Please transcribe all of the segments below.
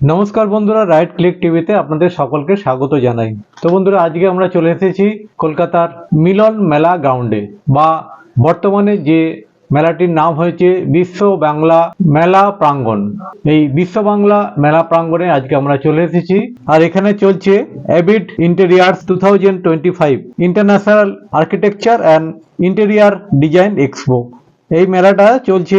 নমস্কার বন্ধুরা right click টিভিতে আপনাদের সকলকে স্বাগত জানাই। তো বন্ধুরা, আজকে আমরা চলে এসেছি কলকাতার মিলন মেলা গ্রাউন্ডে বা বর্তমানে যে মেলাটির নাম হয়েছে বিশ্ব বাংলা মেলা প্রাঙ্গণ। এই বিশ্ব বাংলা মেলা প্রাঙ্গণে আজকে আমরা চলে এসেছি। আর এখানে চলছে Abid interiors two thousand twenty five international architecture and interior design expo এই মেলাটা চলছে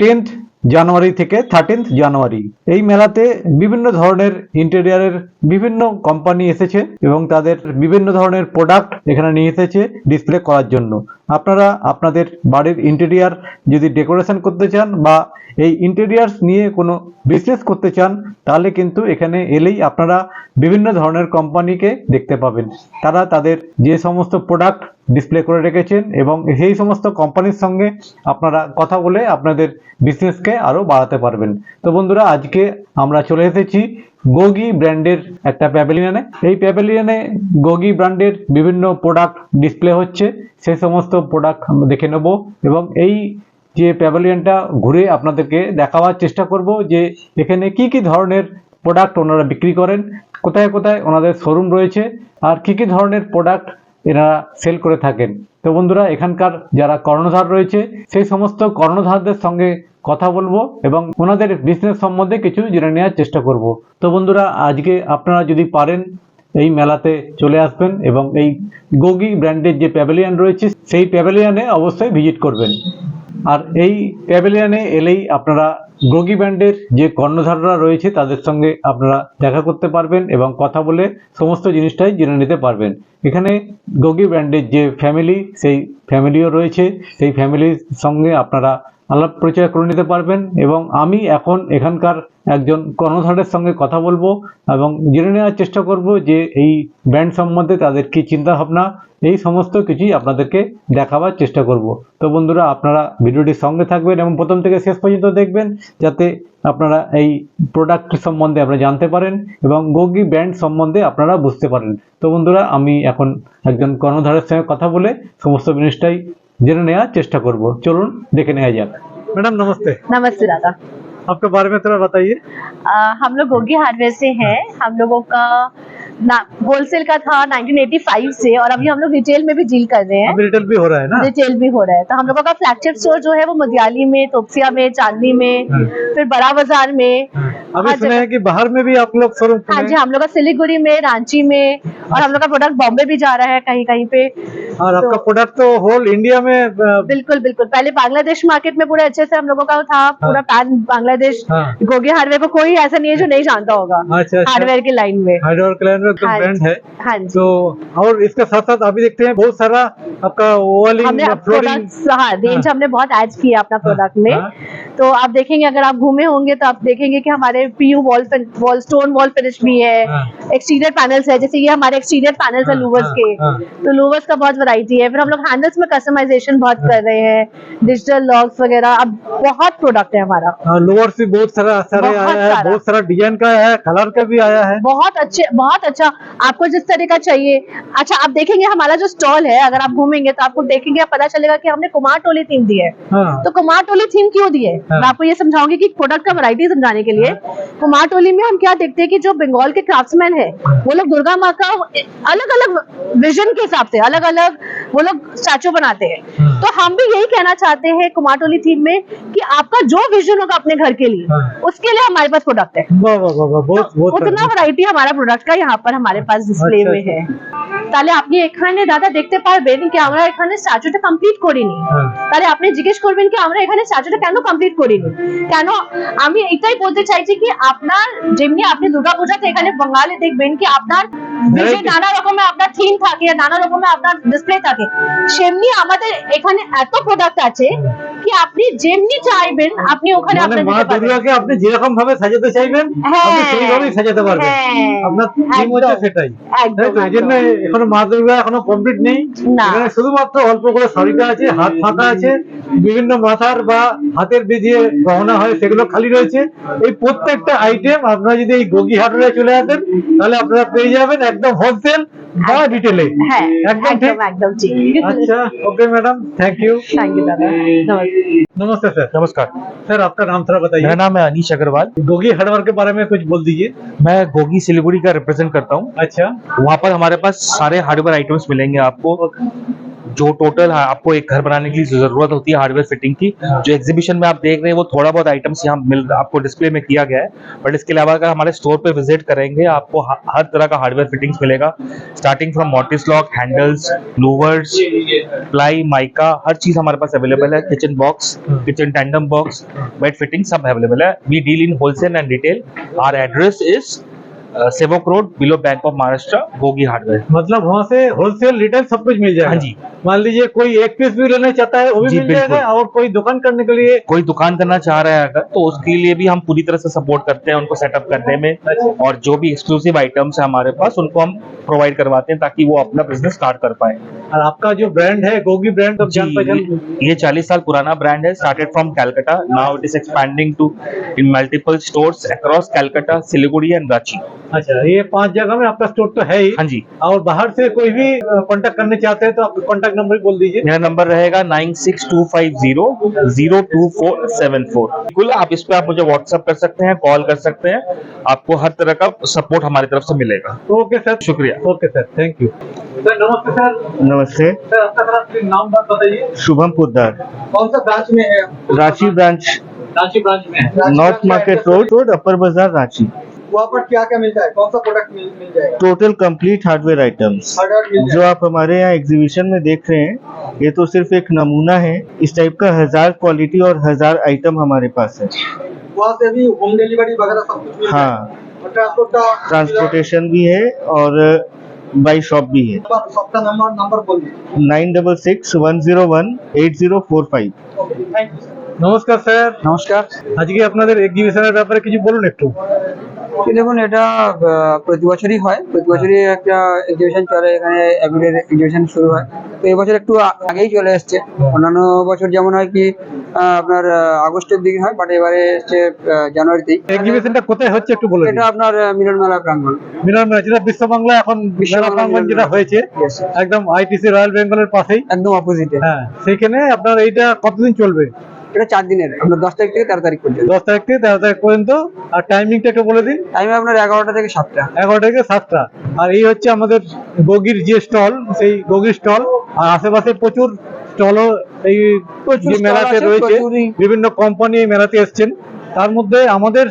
টেন্থ জানুয়ারি থেকে থার্টিন্থ জানুয়ারি। এই মেলাতে বিভিন্ন ধরনের ইন্টেরিয়ারের বিভিন্ন কোম্পানি এসেছে এবং তাদের বিভিন্ন ধরনের প্রোডাক্ট এখানে নিয়ে এসেছে ডিসপ্লে করার জন্য। আপনারা আপনাদের বাড়ির ইন্টেরিয়ার যদি ডেকোরেশন করতে চান বা এই ইন্টেরিয়ার্স নিয়ে কোনো বিজনেস করতে চান, তাহলে কিন্তু এখানে এলেই আপনারা বিভিন্ন ধরনের কোম্পানিকে দেখতে পাবেন। তারা তাদের যে সমস্ত প্রোডাক্ট ডিসপ্লে করে রেখেছেন এবং সেই সমস্ত কোম্পানির সঙ্গে আপনারা কথা বলে আপনাদের বিজনেসকে আরও বাড়াতে পারবেন। তো বন্ধুরা, আজকে আমরা চলে এসেছি গোগি ব্র্যান্ডের একটা প্যাভিলিয়নে এই প্যাভিলিয়নে গোগি ব্র্যান্ডের বিভিন্ন প্রোডাক্ট ডিসপ্লে হচ্ছে, সেই সমস্ত প্রোডাক্ট দেখে নেব এবং এই যে প্যাভিলিয়নটা ঘুরে আপনাদেরকে দেখাবার চেষ্টা করব যে এখানে কি কি ধরনের প্রোডাক্ট ওনারা বিক্রি করেন, কোথায় কোথায় ওনাদের শোরুম রয়েছে, আর কি কি ধরনের প্রোডাক্ট এনারা সেল করে থাকেন। তো বন্ধুরা, এখানকার যারা কর্ণধার রয়েছে, সেই সমস্ত কর্ণধারদের সঙ্গে কথা বলব এবং ওনাদের বিজনেস সম্বন্ধে কিছু জেনে নেওয়ার চেষ্টা করব। তো বন্ধুরা, আজকে আপনারা যদি পারেন, এই মেলাতে চলে আসবেন এবং এই গোগি ব্র্যান্ডের যে প্যাভেলিয়ান রয়েছে, সেই প্যাভেলিয়ানে অবশ্যই ভিজিট করবেন। আর এই প্যাভিলিয়নে এলেই আপনারা গোগি ব্যান্ডের যে কর্ণধাররা রয়েছে, তাদের সঙ্গে আপনারা দেখা করতে পারবেন এবং কথা বলে সমস্ত জিনিসটাই জেনে নিতে পারবেন। এখানে গোগি ব্যান্ডের যে ফ্যামিলি সেই ফ্যামিলিও রয়েছে। সেই ফ্যামিলির সঙ্গে আপনারা আলাপ পরিচয় করে নিতে পারবেন এবং আমি এখন এখানকার একজন কর্ণধারের সঙ্গে কথা বলব এবং জেনে নেওয়ার চেষ্টা করব যে এই ব্যান্ড সম্বন্ধে তাদের কি চিন্তা ভাবনা এই সমস্ত কিছুই আপনাদেরকে দেখাবার চেষ্টা করব। তো বন্ধুরা, আপনারা ভিডিওটির সঙ্গে থাকবেন এবং প্রথম থেকে শেষ পর্যন্ত দেখবেন যাতে আপনারা এই প্রোডাক্ট সম্বন্ধে আপনারা জানতে পারেন এবং গোগি ব্যান্ড সম্বন্ধে আপনারা বুঝতে পারেন। তো বন্ধুরা, আমি এখন একজন কর্ণধারের সঙ্গে কথা বলে সমস্ত জিনিসটাই জেনে নেওয়ার চেষ্টা করব। চলুন দেখে নেওয়া যাক। ম্যাডাম নমস্তে। নমস্তে দাদা। आपके बारे में थोड़ा बताइए। हम लोग गोगी हार्डवेयर से हैं। हम लोगों का ना होलसेल का था 1985 से और अभी हम लोग रिटेल में भी डील कर रहे हैं। रिटेल भी हो रहा है ना? रिटेल भी हो रहा है। तो हम लोगों का फ्लैगशिप स्टोर जो है वो मदियाली में तोपसिया में चांदनी में हाँ। फिर बड़ा बाज़ार में अभी सुना है कि बाहर में भी आप लोग शोरूम हाँ जी हम लोग का सिलीगुड़ी में रांची में और हम लोग का प्रोडक्ट बॉम्बे भी जा रहा है कहीं कहीं पे। और आपका तो- प्रोडक्ट तो होल इंडिया में बिल्कुल बिल्कुल। पहले बांग्लादेश मार्केट में पूरे अच्छे से हम लोगों का था। पूरा पैन बांग्लादेश हाँ। गोगी हार्डवेयर को कोई ऐसा नहीं है जो नहीं जानता होगा। अच्छा अच्छा। हार्डवेयर की लाइन में। हाइड्रोर क्लैन में हाँ ब्रांड जी। है। हाँ जी। तो और इसके साथ साथ अभी देखते हैं बहुत सारा आपका हाँ रेंज हाँ। हमने बहुत ऐड किया अपना प्रोडक्ट में। हाँ। तो आप देखेंगे अगर आप घूमे होंगे तो आप देखेंगे कि हमारे PU wall wall stone wall finish भी है। हाँ। एक्सटीरियर पैनल्स है जैसे ये हमारे एक्सटीरियर पैनल्स है हाँ, लूवर्स हाँ, के। हाँ। तो लूवर्स का बहुत वैरायटी है। फिर हम लोग हैंडल्स में कस्टमाइजेशन बहुत कर रहे हैं। डिजिटल लॉक्स वगैरह अब बहुत प्रोडक्ट है हमारा। लोअर से बहुत सारा सारे आया है। बहुत सारा डिज़ाइन का है कलर का भी आया है। बहुत अच्छे बहुत अच्छा। आपको जिस तरह का चाहिए। अच्छा आप देखेंगे हमारा जो स्टॉल है अगर आप घूमेंगे तो आपको देखेंगे आप पता चलेगा कि हमने कुमार टोली थीम दी है। हाँ। तो कुमार टोली थीम क्यों दी है? हाँ। मैं आपको ये समझाऊँगी कि प्रोडक्ट का वैरायटी समझाने के लिए। कुमार टोली में हम क्या देखते हैं की जो बंगाल के क्राफ्टमैन है वो लोग दुर्गा माँ का अलग अलग विजन के हिसाब से अलग अलग वो लोग स्टैचू बनाते हैं। हाँ। तो हम भी यही कहना चाहते हैं कुमार टोली थीम में कि आपका जो विजन होगा अपने घर के लिए हाँ। उसके लिए हमारे पास प्रोडक्ट है वाह वाह वाह वाह, बहुत তো बहुत উতনা ভ্যারাইটি हमारा প্রোডাক্ট का यहाँ पर हमारे पास ডিসপ্লে আচ্ছা, में है তাহলে আপনি এখানে দাদা দেখতে পারবেন কি আমরা এখানে স্ট্যাচুটা কমপ্লিট করিনি হ্যাঁ। তাহলে আপনি জিজ্ঞেস করবেন কি আমরা এখানে স্ট্যাচুটা কেন কমপ্লিট করিনি কেন আমি এটাই বলতে চাইছি কি আপনার যেমনি আপনি দুর্গাপূজাতে এখানে বাঙালি দেখবেন কি আপনার যে Variety. নানা রকমের আপনার থিম থাকে নানা রকমের আপনার ডিসপ্লে থাকে সেমনি আমাদের এখানে এত প্রোডাক্ট আছে কি আপনি যেমনি চাইবেন আপনি ওখানে মানে আপনার মা দিতে পারবেন দুর্গাকে আপনি যেরকম ভাবে সাজাতে চাইবেন সেইভাবেই সাজাতে পারবেন। আপনার থিম হচ্ছে সেটাই। জন্য এখনও মা দুর্গা এখনও কমপ্লিট নেই। এখানে শুধুমাত্র অল্প করে শাড়িটা আছে হাত ফাঁকা আছে বিভিন্ন মাথার বা হাতের বেজিয়ে গহনা হয় সেগুলো খালি রয়েছে। এই প্রত্যেকটা আইটেম আপনারা যদি এই গগি হাটরে চলে আসেন তাহলে আপনারা পেয়ে যাবেন একদম হোলসেল বা ডিটেলে একদম একদম আচ্ছা okay madam thank you thank you দাদা। নমস্তে স্যার নমস্কার। স্যার আপনার নাম থাকা थोड़ा मेरा नाम है अनिश अग्रवाल। गोगी हार्डवेयर के बारे में कुछ बोल दीजिए। मैं गोगी सिलीगुड़ी का रिप्रेजेंट करता हूँ। अच्छा। वहाँ पर हमारे पास सारे हार्डवेयर आइटम्स मिलेंगे आपको। जो टोटल आपको एक घर बनाने की ज़रूरत होती है हार्डवेयर फिटिंग की जो एग्जीबिशन में आप देख रहे हैं वो थोड़ा बहुत आइटम्स यहाँ मिल आपको डिस्प्ले में किया गया है। बट इसके अलावा अगर हमारे स्टोर पे विज़िट करेंगे आपको हर तरह का हार्डवेयर फिटिंग्स मिलेगा। Starting from mortise lock handles louvers ply mica हर चीज़ हमारे पास अवेलेबल है। Kitchen box kitchen tandem box bed fitting सब अवेलेबल है। We deal in wholesale and retail our address is Sevoke road below bank of Maharashtra Gogi hardware. मतलब वहाँ से wholesale retail सब कुछ मिल जाएगा। हाँ जी। मान लीजिए कोई एक पीस भी लेना चाहता है वो भी मिल जाएगा और कोई दुकान करने के लिए कोई दुकान करना चाह रहा है अगर तो उसके लिए भी हम पूरी तरह से सपोर्ट करते हैं उनको सेटअप करने में। और जो भी एक्सक्लूसिव आइटम्स है हमारे पास उनको हम प्रोवाइड करवाते हैं ताकि वो अपना बिज़नेस स्टार्ट कर पाए। और आपका जो ब्रांड है गोगी ब्रांड तो ये 40 साल पुराना ब्रांड है started from Calcutta now it is expanding to in multiple stores across Calcutta Siliguri and Ranchi अच्छा। ये पाँच जगह में आपका स्टोर तो है ही। हाँ जी। और बाहर से कोई भी कांटेक्ट करने चाहते हैं तो आप कांटेक्ट नंबर बोल दीजिए। मेरा नंबर रहेगा nine six two five zero zero two four seven four. बिल्कुल आप इस पे आप मुझे व्हाट्सअप कर सकते हैं कॉल कर सकते हैं। आपको हर तरह का सपोर्ट हमारी तरफ़ से मिलेगा। ओके सर शुक्रिया। Okay sir thank you sir नमस्ते सर नमस्ते। सर आपका नाम बात बताइए। शुभम पोद्दार। कौन सा ब्रांच में है रांची ब्रांच रांची ब्रांच में north market road road upper बाज़ार रांची। वहाँ पर क्या क्या मिलता है कौन सा प्रोडक्ट मिल, मिल जाएगा total complete hardware items hardware मिल जो आप हमारे यहाँ एग्जीबिशन में देख रहे हैं ये तो सिर्फ एक नमूना है इस टाइप का हजार क्वालिटी और हजार आइटम हमारे पास है जाएगा वहाँ से भी होम डिलीवरी वगैरह सब कुछ मिल हाँ जाएगा और ट्रांसपोर्ट का ट्रांसपोर्टेशन भी है और बाई शॉप भी है सबका नंबर नंबर बोल दीजिए nine double six one zero one eight zero four five okay thank you নমস্কার স্যার নমস্কার আজকে আপনাদের এক্সিবিশনের ব্যাপারে কিছু বলুন একটু এই দেখুন এটা প্রতি বছরই হয়। প্রতি বছরই একটা এক্সিবিশন চলে এখানে অ্যাভিডের এক্সিবিশন শুরু হয়। তো এই বছর একটু আগেই চলে এসছে। অন্যান্য বছর যেমন হয় কি আপনার আগস্টের দিকে হয় বাট এবারে এসছে জানুয়ারিতেই এক্সিবিশনটা কোথায় হচ্ছে একটু বলে এটা আপনার মিলন মেলা প্রাঙ্গণ। মিলন মেলা যেটা বিশ্ব বাংলা এখন বিশ্ব প্রাঙ্গণ যেটা। হয়েছে. একদম আইটিসি রয়্যাল বেঙ্গলের পাশেই। একদম অপোজিটে হ্যাঁ সেখানে আপনার এইটা কতদিন চলবে? এটা চার দিনের আপনার দশ তারিখ থেকে তেরো তারিখ পর্যন্ত। দশ তারিখ থেকে তেরো তারিখ পর্যন্ত। আর টাইমিংটা একটু বলে দিন। টাইমে আপনার এগারোটা থেকে সাতটা। এগারোটা থেকে সাতটা। আর এই হচ্ছে আমাদের গোগির যে স্টল সেই গোগির স্টল। আর আশেপাশে প্রচুর স্টলও এই যে মেলাতে রয়েছে। বিভিন্ন কোম্পানি মেলাতে এসছেন। তার মধ্যে আমাদের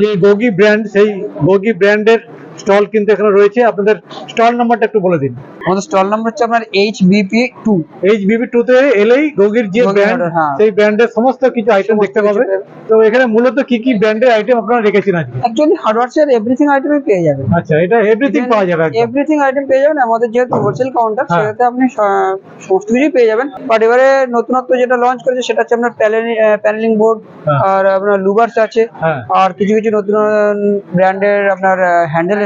যে গোগি ব্র্যান্ড সেই গোগি ব্র্যান্ডের স্টল কিন্তু এখানে রয়েছে। আপনাদের স্টল নাম্বারটা একটু বলে দিন। আমাদের স্টল নাম্বার হচ্ছে আপনার H BP two H BB two তে এলেই গোগির যে ব্র্যান্ড হ্যাঁ। সেই ব্র্যান্ডের সমস্ত কিছু আইটেম দেখতে পাবে। তো এখানে মূলত কি কি ব্র্যান্ডের আইটেম আপনারা রেখেছেন আজকে? অ্যাকচুয়ালি হার্ডওয়ার্স এর এভরিথিং আইটেমই পেয়ে যাবেন। আচ্ছা এটা এভরিথিং পাওয়া যাবে এভরিথিং আইটেম পেয়ে যাবেন। আমাদের যেহেতু হোলসেল কাউন্টার হ্যাঁ। সেটাতে আপনি সমস্ত কিছুই পেয়ে যাবেন। বাট এবারে নতুনত্ব যেটা লঞ্চ করেছে সেটা হচ্ছে আপনার প্যানেলিং বোর্ড। আর আপনার লুবার্স আছে। হ্যাঁ। আর কিছু কিছু নতুন ব্র্যান্ডের আপনার হ্যান্ডেল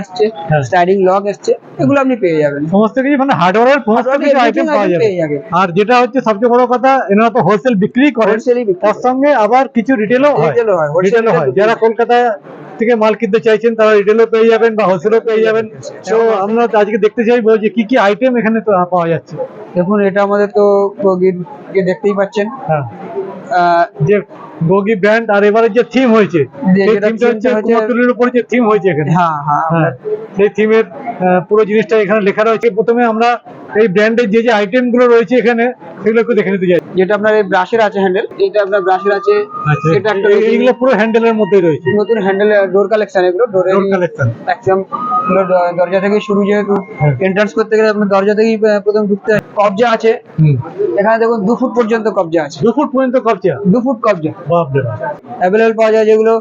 হ্যাঁ। স্লাইডিং লক এসছে এগুলো আপনি পেয়ে যাবেন। সমস্ত কিছু মানে হার্ডওয়্যার সমস্ত কিছু আইটেম পাওয়া যাবে। আর যেটা হচ্ছে সবচেয়ে বড় কথা এনারা তো হোলসেল বিক্রি হোলসেলই তার সঙ্গে আবার কিছু রিটেলও হয়। হয়, রিটেলও হয়। যারা। কলকাতা থেকে মাল কিনতে চাইছেন তারা রিটেলও পেয়ে যাবেন বা হোলসেলও পেয়ে যাবেন। তো আমরা আজকে দেখতে চাইব যে কি কি আইটেম এখানে তো পাওয়া যাচ্ছে। দেখুন এটা আমাদের তো দেখতেই পাচ্ছেন। হ্যাঁ। যে গোগি ব্র্যান্ড আর এবারে যে থিম হয়েছে সেই থিমটা হচ্ছে theme টা হচ্ছে- কুমারটুলির উপর যে থিম হয়েছে এখানে। হ্যাঁ হ্যাঁ হ্যাঁ সেই থিমের পুরো জিনিসটা এখানে লেখা রয়েছে। প্রথমে আমরা এই ব্র্যান্ডের যে যে আইটেমগুলো রয়েছে এখানে সেগুলো একটু দেখে নিতে চাই। যেটা আপনার এই ব্রাশের আছে হ্যান্ডেল এটা আপনার ব্রাশের আছে আচ্ছা এটা একটা এই- এইগুলো পুরো হ্যান্ডেলের মধ্যেই রয়েছে। নতুন হ্যান্ডেল ডোর কালেকশন এগুলো ডোর কালেকশন একদম পুরো দরজা থেকে শুরু যেহেতু। হ্যাঁ। এন্ট্রান্স করতে গেলে আপনার দরজা থেকেই প্রথম ঢুকতে হয়। কবজা আছে। এখানে দেখুন দু ফুট পর্যন্ত কবজা আছে। দু ফুট পর্যন্ত কবজা? দু ফুট কবজা। বাপ রে বাপ। অ্যাভেলেবল পাওয়া যায় যেগুলো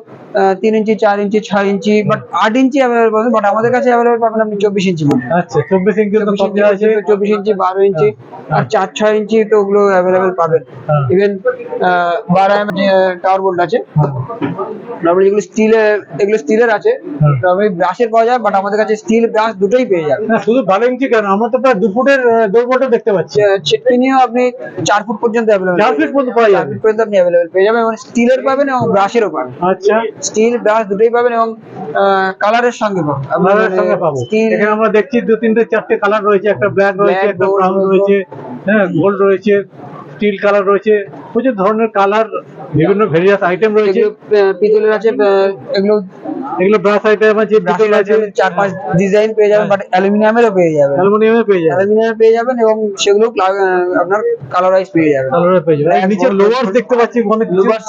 তিন ইঞ্চি চার ইঞ্চি ছয় ইঞ্চি বাট আট ইঞ্চি অ্যাভেলেবল পাবেন বাট আমাদের কাছে অ্যাভেলেবল পাবেন আপনি চব্বিশ ইঞ্চি আচ্ছা চব্বিশ ইঞ্চি চব্বিশ ইঞ্চি আছে। চব্বিশ ইঞ্চি বারো ইঞ্চি আর চার ছয় ইঞ্চি তো ওগুলো অ্যাভেলেবল পাবেন। হ্যাঁ। ইভেন বারো এম টাওয়ার বোল্ট আছে। তারপরে যেগুলো স্টিলের এগুলো স্টিলের আছে হ্যাঁ। তারপরে ব্রাশের পাওয়া যায় বাট আমাদের কাছে স্টিল ব্রাশ দুটোই পেয়ে যাবেন। না শুধু বারো ইঞ্চি কেন? আমরা তো প্রায় দু ফুটের দেখতে পাচ্ছি। ছিটকে নিয়েও আপনি চার ফুট পর্যন্ত অ্যাভেলেবল চার ফিট পর্যন্ত পাওয়া যাবে পর্যন্ত আপনি অ্যাভেলেবল পেয়ে যাবেন এবং স্টিলের পাবেন এবং ব্রাশেরও পাবেন। আচ্ছা। স্টিল ব্রাশ দুটোই পাবেন এবং কালারের সঙ্গে পাবেন কালারের সঙ্গে পাবো। স্টিল এখানে আমরা দেখছি দু তিনটে চারটে কালার রয়েছে। একটা ব্ল্যাক রয়েছে একটা ব্রাউন রয়েছে হ্যাঁ গোল্ড রয়েছে স্টিল কালার রয়েছে প্রচুর ধরনের কালার বিভিন্ন ভেরিয়াস আইটেম রয়েছে। পিতলের আছে এগুলো এগুলো ব্রাশ আইটেম আছে পিতল আছে। চার পাঁচ ডিজাইন পেয়ে যাবেন বাট অ্যালুমিনিয়ামেরও পেয়ে যাবেন। অ্যালুমিনিয়ামে পেয়ে যাবে অ্যালুমিনিয়ামে পেয়ে যাবেন এবং সেগুলো আপনার কালারাইজ পেয়ে যাবেন। কালারে পেয়ে যাবেন। নিচে লোভার্স দেখতে পাচ্ছি অনেক লুবার্স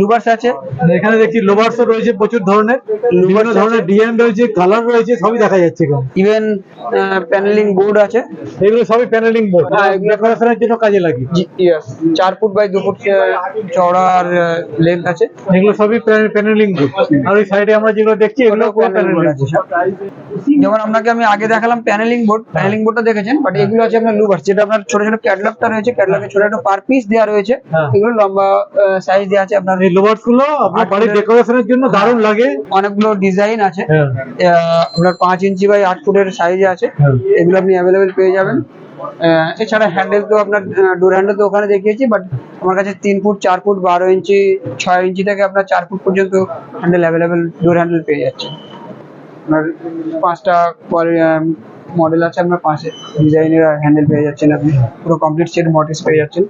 লুবার্স আছে। এখানে দেখছি লোভার্সও রয়েছে প্রচুর ধরনের। বিভিন্ন ধরনের ডিজাইন রয়েছে কালার রয়েছে সবই দেখা যাচ্ছে এখানে। ইভেন প্যানেলিং বোর্ড আছে। এগুলো সবই প্যানেলিং বোর্ড হ্যাঁ, ডেকোরেশনের জন্য কাজে লাগে। চার ফুট বাই দু ফুট চওড়া আর লেন্থ আছে। এগুলো সবই প্যানেলিং বোর্ড আর ওই সাইডে আমরা যেগুলো দেখছি এগুলো প্যানেলিং যেমন আপনাকে আমি আগে দেখালাম প্যানেলিং বোর্ড প্যানেলিং বোর্ডটা দেখেছেন বাট এগুলো আছে আপনার লুবার্স যেটা আপনার ছোট ছোট ক্যাটলগটা রয়েছে ক্যাটলগে ছোট ছোট পার পিস দেওয়া রয়েছে। হ্যাঁ। এগুলো লম্বা সাইজ দেওয়া আছে আপনার এই লোভার্সগুলো আপনার বাড়ির ডেকোরেশনের জন্য দারুণ লাগে। অনেকগুলো ডিজাইন আছে। হ্যাঁ। আপনার পাঁচ ইঞ্চি বাই আট ফুটের সাইজে আছে। হ্যাঁ। এগুলো আপনি অ্যাভেলেবেল পেয়ে যাবেন। এছাড়া হ্যান্ডেল তো আপনার ডোর হ্যান্ডেল তো ওখানে দেখিয়েছি বাট আমার কাছে তিন ফুট চার ফুট বারো ইঞ্চি ছয় ইঞ্চি থেকে আপনার চার ফুট পর্যন্ত হ্যান্ডেল অ্যাভেলেবেল ডোর হ্যান্ডেল পেয়ে যাচ্ছে। আপনার পাঁচটা মডেল আছে আপনার পাঁচে ডিজাইনের হ্যান্ডেল পেয়ে যাচ্ছেন আপনি। পুরো কমপ্লিট সেট মডেলস পেয়ে যাচ্ছেন।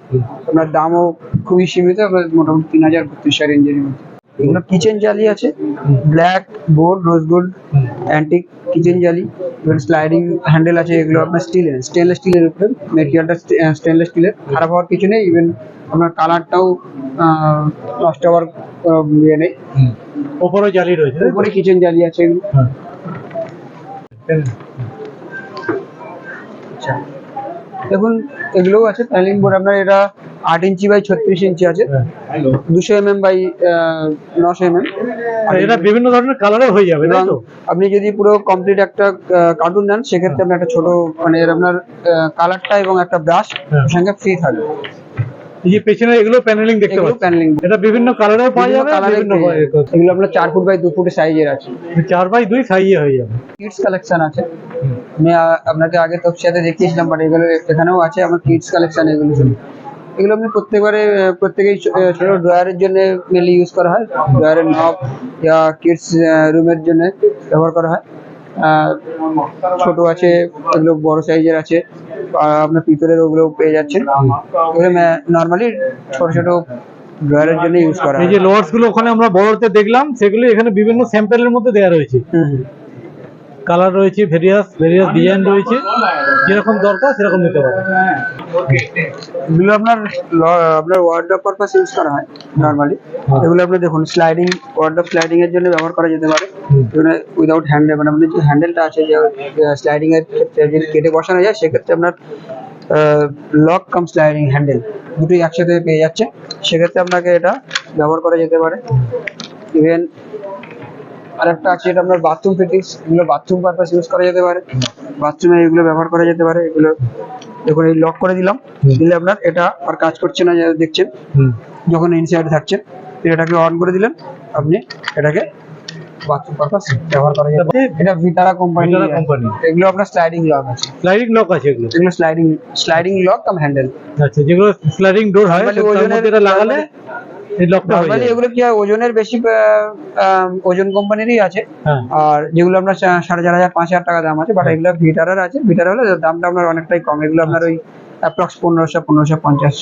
আপনার দামও খুবই সীমিত আপনার মোটামুটি তিন হাজার বত্রিশ রেঞ্জের মধ্যে। এগুলো কিচেন জালি আছে black board rose gold antique kitchen জালি এবার স্লাইডিং হ্যান্ডেল আছে এগুলো আপনার স্টিলের স্টেনলেস স্টিলের উপরে মেটেরিয়ালটা স্টেনলেস স্টিলের খারাপ হওয়ার কিছু নেই ইভেন আপনার কালারটাও নষ্ট হওয়ার ইয়ে নেই। ওপরে জালি রয়েছে? উপরে কিচেন জালি আছে এগুলো। হ্যাঁ। আচ্ছা। দেখুন এগুলোও আছে প্যানেলিং বোর্ড। আপনার এটা আট ইঞ্চি বাই ছত্রিশ ইঞ্চি আছে। হ্যাঁ। দুশো এম এম বাই নশো এম এম আর এটা বিভিন্ন ধরনের কালারও হয়ে যাবে আপনি যদি পুরো কমপ্লিট একটা কার্টুন নেন সেক্ষেত্রে আপনার একটা ছোট মানে এর আপনার কালারটা এবং একটা ব্রাশ হ্যাঁ। সঙ্গে ফ্রি থাকবে। এই যে পেছনে এগুলো প্যানেলিং দেখতে পাচ্ছি। প্যানেলিং এটা বিভিন্ন কালারেও পাওয়া যাবে বিভিন্ন এগুলো আপনার চার ফুট বাই দু ফুটের সাইজের আছে। চার বাই দুই সাইজে হয়ে যাবে। কিডস কালেকশন আছে। আমি আপনাকে আগে তফসিয়াতে দেখিয়েছিলাম বাট এগুলো এখানেও আছে। আমার কিডস কালেকশন এগুলো সব। এগুলো আপনি প্রত্যেকবারে প্রত্যেকেই ছোট ড্রয়ারের জন্য মেনলি ইউজ করা হয়। ড্রয়ারের নব ইয়া কিডস রুমের জন্য ব্যবহার করা হয়। ছোট আছে এগুলো বড় সাইজের আছে আর আপনার পিতলের ওগুলো পেয়ে যাচ্ছেন। এগুলো নর্মালি ছোট ছোট ড্রয়ারের জন্য ইউজ করা এই যে লোয়ার্সগুলো ওখানে আমরা বড়তে দেখলাম সেগুলো এখানে বিভিন্ন স্যাম্পেলের মধ্যে দেওয়া রয়েছে। কালার রয়েছে ভেরিয়াস ভেরিয়াস ডিজাইন রয়েছে। যেরকম দরকার সেরকম নিতে পারে। এগুলো আপনার ল- আপনার ওয়ার্ড্রপ পারপাস ইউজ করা হয় নর্মালি এগুলো আপনি দেখুন স্লাইডিং ওয়ার্ড্রপ স্লাইডিং এর জন্য ব্যবহার করা যেতে পারে। উইদাউট হ্যান্ডেল মানে আপনার যে হ্যান্ডেলটা আছে যে স্লাইডিং এর ক্ষেত্রে যদি কেটে বসানো যায় সেক্ষেত্রে আপনার লক কাম স্লাইডিং হ্যান্ডেল দুটোই একসাথে পেয়ে যাচ্ছে। সেক্ষেত্রে আপনাকে এটা ব্যবহার করা যেতে পারে। ইভেন আরেকটা আছে এটা আপনার বাথরুম ফিটিংস এগুলো বাথরুম পারপাস ইউজ করা যেতে পারে। বাথরুমে এগুলো ব্যবহার করা যেতে পারে এগুলো দেখুন এই লক করে দিলাম দিলে আপনার এটা আর কাজ করছে না যা দেখছেন। যখন ইনসাইড থাকছেন এটাকে অন করে দিলেন আপনি এটাকে বাথরুম পারপাস ব্যবহার করা যাবে এটা ভিটারা কোম্পানি company। এগুলো আপনার স্লাইডিং লক আছে। স্লাইডিং লক আছে এগুলো। এগুলো sliding sliding lock cum handle আচ্ছা যেগুলো স্লাইডিং ডোর হয় Normally ওজনের- এটা লাগালে হয়ে নর্মালি এগুলো কি হয়? ওজনের বেশি ওজন কোম্পানিরই আছে। হ্যাঁ। আর যেগুলো আপনার সাড়ে চার হাজার পাঁচ হাজার টাকা দাম আছে বাট এগুলো ভিটারের আছে। ভিটার হলে দামটা আপনার অনেকটাই কম। এগুলো আপনার ওই অ্যাপ্রক্স পনেরোশো পনেরোশো পঞ্চাশ।